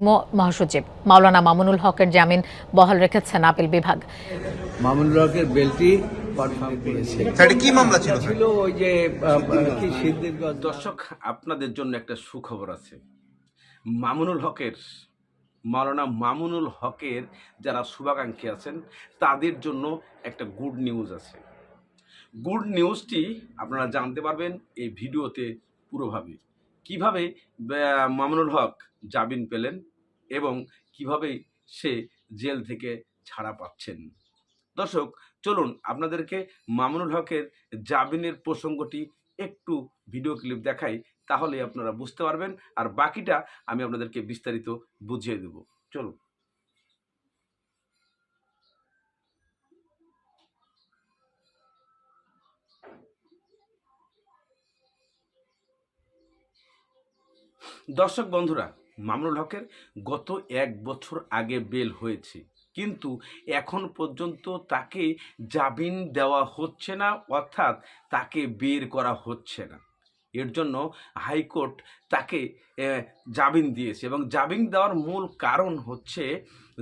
ম- মহাসচিব মাওলানা মামুনুল হকের জামিন বহাল রেখেছেন আপিল বিভাগ। মামুনুল হকের বেলটি কি মামলা ছিল ওই যে দর্শক আপনাদের জন্য একটা সুখবর আছে। মামুনুল হকের মাওলানা মামুনুল হকের যারা শুভাকাঙ্ক্ষী আছেন তাদের জন্য একটা গুড নিউজ আছে। গুড নিউজটি আপনারা জানতে পারবেন এই ভিডিওতে পুরোভাবে। কীভাবে মামুনুল হক জামিন পেলেন? এবং কীভাবে সে জেল থেকে ছাড়া পাচ্ছেন। দর্শক, চলুন আপনাদেরকে মামুনুল হকের জামিনের প্রসঙ্গটি একটু ভিডিও ক্লিপ দেখাই, তাহলে আপনারা বুঝতে পারবেন। আর বাকিটা আমি আপনাদেরকে বিস্তারিত বুঝিয়ে দেব। চলুন। দর্শক, বন্ধুরা মামুনুল হকের গত এক বছর আগে বেল হয়েছে। কিন্তু এখন পর্যন্ত তাকে জামিন দেওয়া হচ্ছে না, অর্থাৎ তাকে বের করা হচ্ছে না। এর জন্য হাইকোর্ট তাকে জামিন দিয়েছে এবং জামিন দেওয়ার মূল কারণ হচ্ছে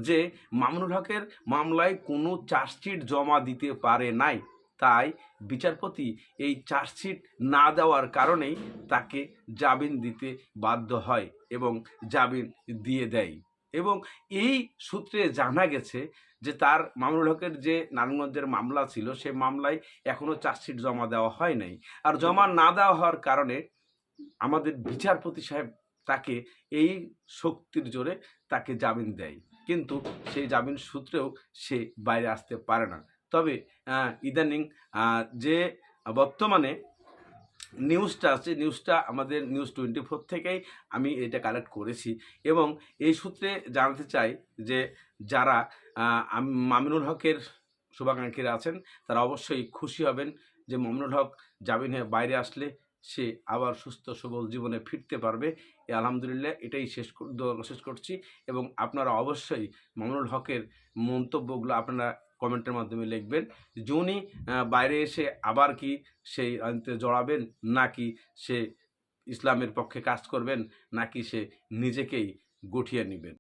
যে মামুনুল হকের মামলায় কোনো চার্জশিট জমা দিতে পারে নাই। তাই বিচারপতি এই চার্জশিট না দেওয়ার কারণেই তাকে জামিন দিতে বাধ্য হয় এবং জামিন দিয়ে দেয়। এবং এই সূত্রে জানা গেছে যে তার মামুনুল হকের যে নারায়ণগঞ্জের মামলা ছিল, সে মামলায় এখনও চার্জশিট জমা দেওয়া হয় নাই। আর জমা না দেওয়া হওয়ার কারণে আমাদের বিচারপতি সাহেব তাকে এই শক্তির জোরে তাকে জামিন দেয়। কিন্তু সেই জামিন সূত্রেও সে বাইরে আসতে পারে না। তবে ইদানিং যে বর্তমানে নিউজটা আছে নিউজটা আমাদের নিউজ টোয়েন্টি ফোর থেকেই আমি এটা কালেক্ট করেছি এবং এই সূত্রে জানতে চাই যে যারা মামিনুল হকের শুভাকাঙ্ক্ষীরা আছেন, তারা অবশ্যই খুশি হবেন যে মামুনুল হক জামিন হয়ে বাইরে আসলে সে আবার সুস্থ সবল জীবনে ফিরতে পারবে। এ আলহামদুলিল্লাহ এটাই শেষ শেষ করছি এবং আপনারা অবশ্যই মামুনুল হকের মন্তব্যগুলো আপনারা কমেন্টের মাধ্যমে লিখবেন জুনি বাইরে এসে আবার কি সেই আইনতে জড়াবেন? নাকি সে ইসলামের পক্ষে কাজ করবেন? নাকি সে নিজেকেই গঠিয়ে নেবেন?